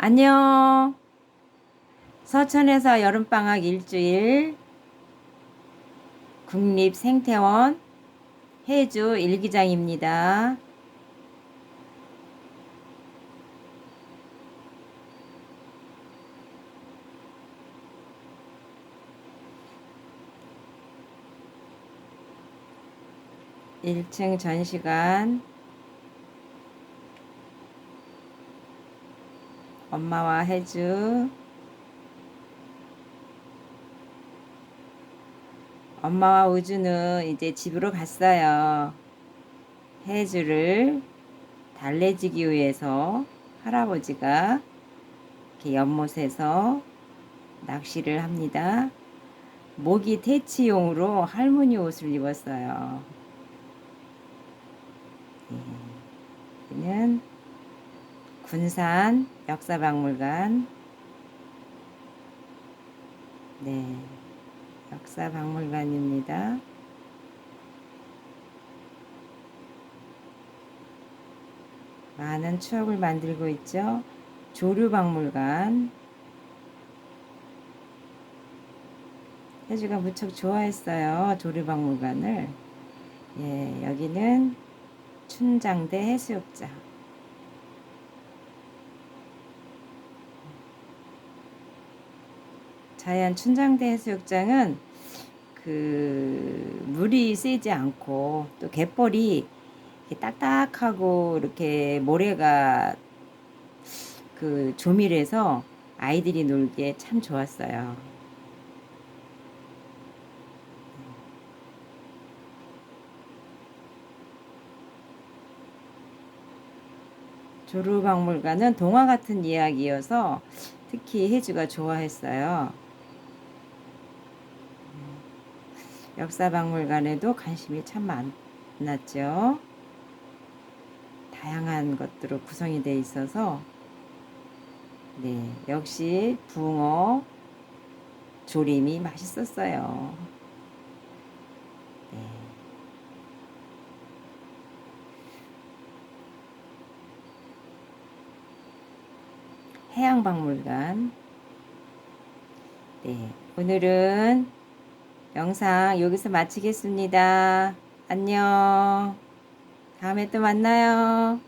안녕. 서천에서 여름방학 일주일 국립생태원 해주 일기장입니다. 일층 전시관 엄마와 해주 엄마와 우주는 이제 집으로 갔어요. 해주를 달래지기 위해서 할아버지가 이렇게 연못에서 낚시를 합니다. 모기 퇴치용으로 할머니 옷을 입었어요. 예, 여기는 군산 역사박물관 네 역사박물관입니다. 많은 추억을 만들고 있죠. 조류박물관 혜주가 무척 좋아했어요. 조류박물관을 예 여기는 춘장대 해수욕장 자연 춘장대 해수욕장은 그 물이 세지 않고 또 갯벌이 이렇게 딱딱하고 이렇게 모래가 그 조밀해서 아이들이 놀기에 참 좋았어요. 조루박물관은 동화 같은 이야기여서 특히 혜주가 좋아했어요. 역사박물관에도 관심이 참 많았죠. 다양한 것들로 구성이 되어 있어서 네, 역시 붕어 조림이 맛있었어요. 네. 해양박물관. 네, 오늘은 영상 여기서 마치겠습니다. 안녕. 다음에 또 만나요.